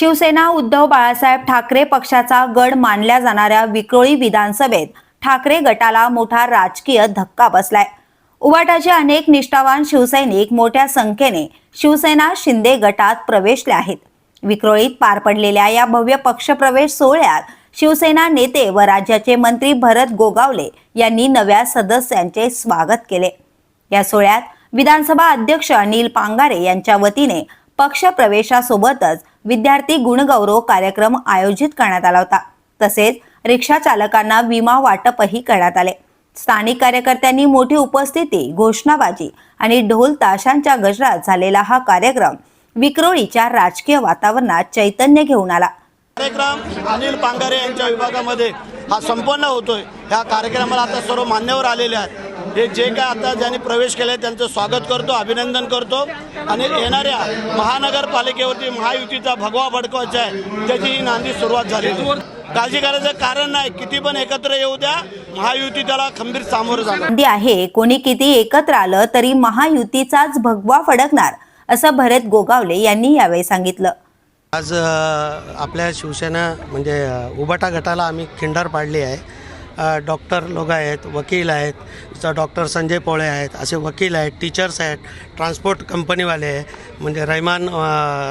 शिवसेना उद्धव बाळासाहेब ठाकरे पक्षाचा गड मानल्या जाणाऱ्या विक्रोळी विधानसभेत ठाकरे गटाला मोठा राजकीय धक्का बसलाय. उवाटाचे अनेक निष्ठावान शिवसैनिक मोठ्या संख्येने शिवसेना शिंदे गटात प्रवेशले आहेत. विक्रोळीत पार पडलेल्या या भव्य पक्षप्रवेश सोहळ्यात शिवसेना नेते व राज्याचे मंत्री भरत गोगावले यांनी नव्या सदस्यांचे स्वागत केले. या सोहळ्यात विधानसभा अध्यक्ष अनिल पांगारे यांच्या वतीने पक्ष प्रवेशासोबतच विद्यार्थी गुणगौरव कार्यक्रम आयोजित करण्यात आला होता. तसेच रिक्षा चालकांना विमा वाटपही करण्यात आले. स्थानिक कार्यकर्त्यांनी मोठी उपस्थिती घोषणाबाजी आणि ढोल ताशांच्या गजरात झालेला हा कार्यक्रम विक्रोळीच्या राजकीय वातावरणात चैतन्य घेऊन आला. कार्यक्रम अनिल पांगारे यांच्या विभागामध्ये हा संपन्न होतोय. ह्या कार्यक्रमाला आता सर्व मान्यवर आलेले आहेत. हे जे काय आता ज्यांनी प्रवेश केले त्यांचं स्वागत करतो अभिनंदन करतो. आणि येणाऱ्या महानगरपालिकेवरती महायुतीचा भगवा भडकवायचा आहे त्याची ही नांदी सुरुवात आहे. काळजी करायचं कारण नाही किती पण एकत्र येऊ द्या महायुती त्याला खंबीर सामोरं जाणार. आहे कोणी किती एकत्र आलं तरी महायुतीचाच भगवा फडकणार असं भरत गोगावले यांनी यावेळी सांगितलं. आज आपल्या शिवसेना म्हणजे अ, उबाटा गटाला आम्ही खिंडार पाडली आहे. डॉक्टर लोक आहेत वकील आहेत डॉक्टर संजय पोळे आहेत असे वकील आहेत टीचर्स आहेत ट्रान्सपोर्ट कंपनीवाले आहे म्हणजे रहमान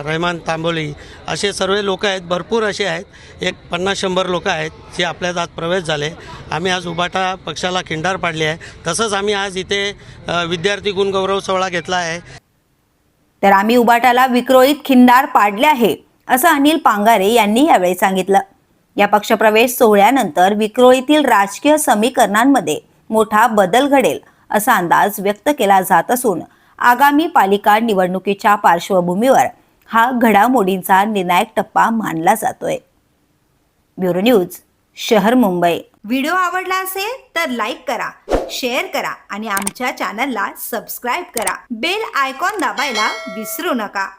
रहमान तांबोली असे सर्व लोक आहेत भरपूर असे आहेत एक पन्नास शंभर लोक आहेत जे आपल्यात आज प्रवेश झाले. आम्ही आज उबाटा पक्षाला खिंडार पाडली आहे. तसंच आम्ही आज इथे विद्यार्थी गुणगौरव सोहळा घेतला आहे. तर आम्ही उबाटाला विक्रोळीत खिंडार पाडले आहे असं अनिल पांगारे यांनी यावेळी सांगितलं. या पक्षप्रवेश सोहळ्यानंतर विक्रोळीतील राजकीय समीकरणांमध्ये मोठा बदल घडेल असा अंदाज व्यक्त केला जात असून आगामी पालिका निवडणुकीच्या पार्श्वभूमीवर हा घडामोडींचा निर्णायक टप्पा मानला जातोय. ब्युरो न्यूज शहर मुंबई. व्हिडिओ आवडला असेल तर लाईक करा शेअर करा आणि आमच्या चॅनलला सबस्क्राईब करा. बेल आयकॉन दाबायला विसरू नका.